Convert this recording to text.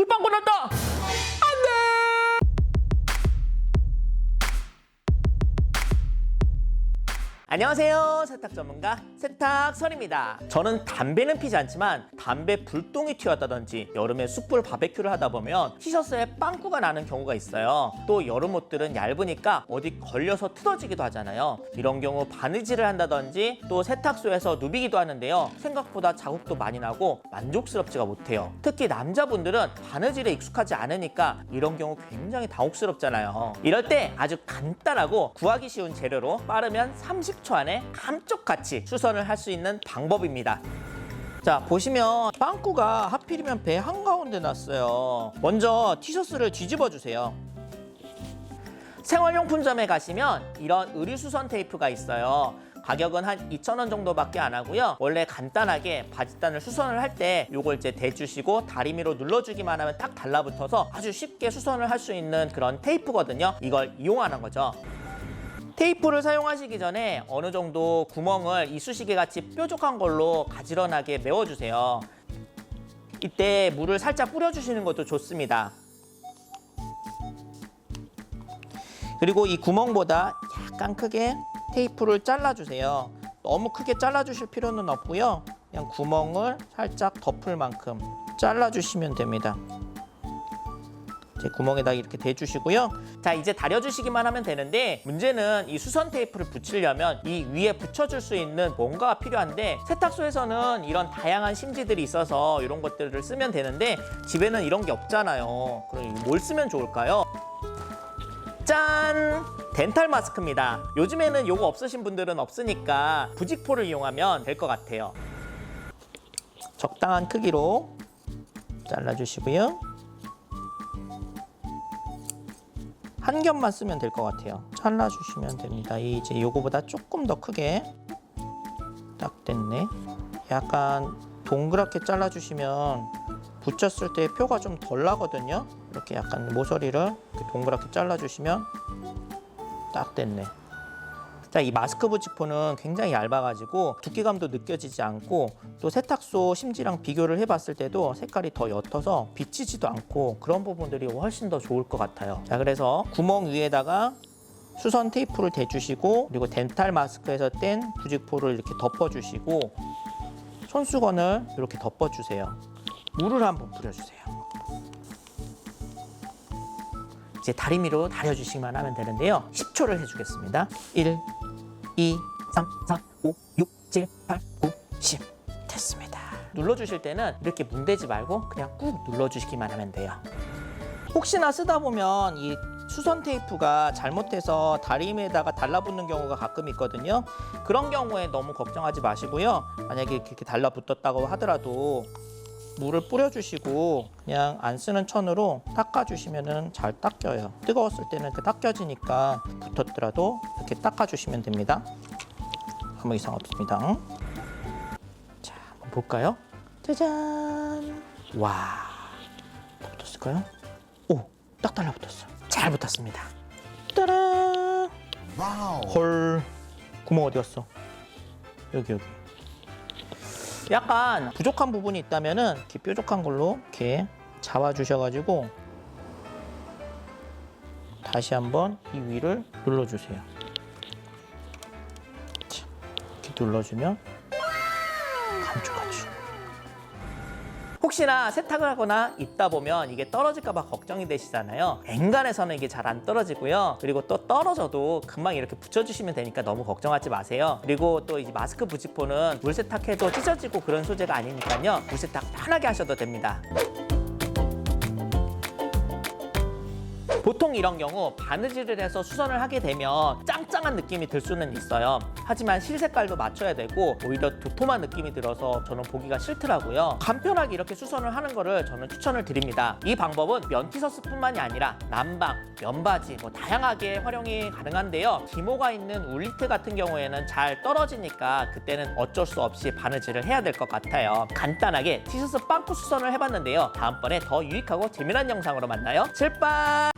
뒷방구 났다. 안녕하세요. 세탁 전문가 세탁설입니다. 저는 담배는 피지 않지만 담배 불똥이 튀었다든지 여름에 숯불 바베큐를 하다 보면 티셔츠에 빵꾸가 나는 경우가 있어요. 또 여름 옷들은 얇으니까 어디 걸려서 틀어지기도 하잖아요. 이런 경우 바느질을 한다든지 또 세탁소에서 누비기도 하는데요. 생각보다 자국도 많이 나고 만족스럽지가 못해요. 특히 남자분들은 바느질에 익숙하지 않으니까 이런 경우 굉장히 당혹스럽잖아요. 이럴 때 아주 간단하고 구하기 쉬운 재료로 빠르면 30초 안에 감쪽같이 수선을 할 수 있는 방법입니다. 자 보시면 빵꾸가 하필이면 배 한가운데 났어요. 먼저 티셔츠를 뒤집어 주세요. 생활용품점에 가시면 이런 의류수선 테이프가 있어요. 가격은 한 2,000원 정도밖에 안 하고요. 원래 간단하게 바지단을 수선을 할 때 요걸 이제 대주시고 다리미로 눌러주기만 하면 딱 달라붙어서 아주 쉽게 수선을 할 수 있는 그런 테이프거든요. 이걸 이용하는 거죠. 테이프를 사용하시기 전에 어느 정도 구멍을 이쑤시개 같이 뾰족한 걸로 가지런하게 메워주세요. 이때 물을 살짝 뿌려주시는 것도 좋습니다. 그리고 이 구멍보다 약간 크게 테이프를 잘라주세요. 너무 크게 잘라주실 필요는 없고요. 그냥 구멍을 살짝 덮을 만큼 잘라주시면 됩니다. 제 구멍에다 이렇게 대주시고요. 자, 이제 다려주시기만 하면 되는데 문제는 이 수선 테이프를 붙이려면 이 위에 붙여줄 수 있는 뭔가가 필요한데 세탁소에서는 이런 다양한 심지들이 있어서 이런 것들을 쓰면 되는데 집에는 이런 게 없잖아요. 그럼 뭘 쓰면 좋을까요? 짠! 덴탈 마스크입니다. 요즘에는 요거 없으신 분들은 없으니까 부직포를 이용하면 될 것 같아요. 적당한 크기로 잘라주시고요. 한 겹만 쓰면 될 것 같아요. 잘라주시면 됩니다. 이 이제 요거보다 조금 더 크게 딱 됐네. 약간 동그랗게 잘라주시면 붙였을 때 표가 좀 덜 나거든요. 이렇게 약간 모서리를 이렇게 동그랗게 잘라주시면 딱 됐네. 자, 이 마스크 부직포는 굉장히 얇아가지고 두께감도 느껴지지 않고 또 세탁소 심지랑 비교를 해봤을 때도 색깔이 더 옅어서 비치지도 않고 그런 부분들이 훨씬 더 좋을 것 같아요. 자, 그래서 구멍 위에다가 수선 테이프를 대주시고 그리고 덴탈 마스크에서 뗀 부직포를 이렇게 덮어주시고 손수건을 이렇게 덮어주세요. 물을 한번 뿌려주세요. 이제 다리미로 다려주시기만 하면 되는데요. 10초를 해주겠습니다. 1, 2, 3, 4, 5, 6, 7, 8, 9, 10. 됐습니다. 눌러주실 때는 이렇게 문대지 말고 그냥 꾹 눌러주시기만 하면 돼요. 혹시나 쓰다 보면 이 수선 테이프가 잘못해서 다리미에다가 달라붙는 경우가 가끔 있거든요. 그런 경우에 너무 걱정하지 마시고요. 만약에 이렇게 달라붙었다고 하더라도 물을 뿌려주시고 그냥 안 쓰는 천으로 닦아주시면 잘 닦여요. 뜨거웠을 때는 그 닦여지니까 붙었더라도 이렇게 닦아주시면 됩니다. 아무 이상 없습니다. 자, 한번 볼까요? 짜잔! 와, 다 붙었을까요? 오, 딱 달라붙었어. 잘 붙었습니다. 따란! 헐, 구멍 어디 갔어? 여기 여기. 약간 부족한 부분이 있다면은 이렇게 뾰족한 걸로 이렇게 잡아 주셔가지고 다시 한번 이 위를 눌러주세요. 자, 이렇게 눌러주면 감쪽같이. 혹시나 세탁을 하거나 있다 보면 이게 떨어질까봐 걱정이 되시잖아요. 엔간에서는 이게 잘 안 떨어지고요. 그리고 또 떨어져도 금방 이렇게 붙여주시면 되니까 너무 걱정하지 마세요. 그리고 또 이제 마스크 부직포는 물 세탁해도 찢어지고 그런 소재가 아니니까요. 물 세탁 편하게 하셔도 됩니다. 보통 이런 경우 바느질을 해서 수선을 하게 되면 짱짱한 느낌이 들 수는 있어요. 하지만 실 색깔도 맞춰야 되고 오히려 도톰한 느낌이 들어서 저는 보기가 싫더라고요. 간편하게 이렇게 수선을 하는 거를 저는 추천을 드립니다. 이 방법은 면티셔츠뿐만이 아니라 남방, 면바지 뭐 다양하게 활용이 가능한데요. 기모가 있는 울리트 같은 경우에는 잘 떨어지니까 그때는 어쩔 수 없이 바느질을 해야 될 것 같아요. 간단하게 티셔츠 빵꾸 수선을 해봤는데요. 다음번에 더 유익하고 재미난 영상으로 만나요. 칠빵!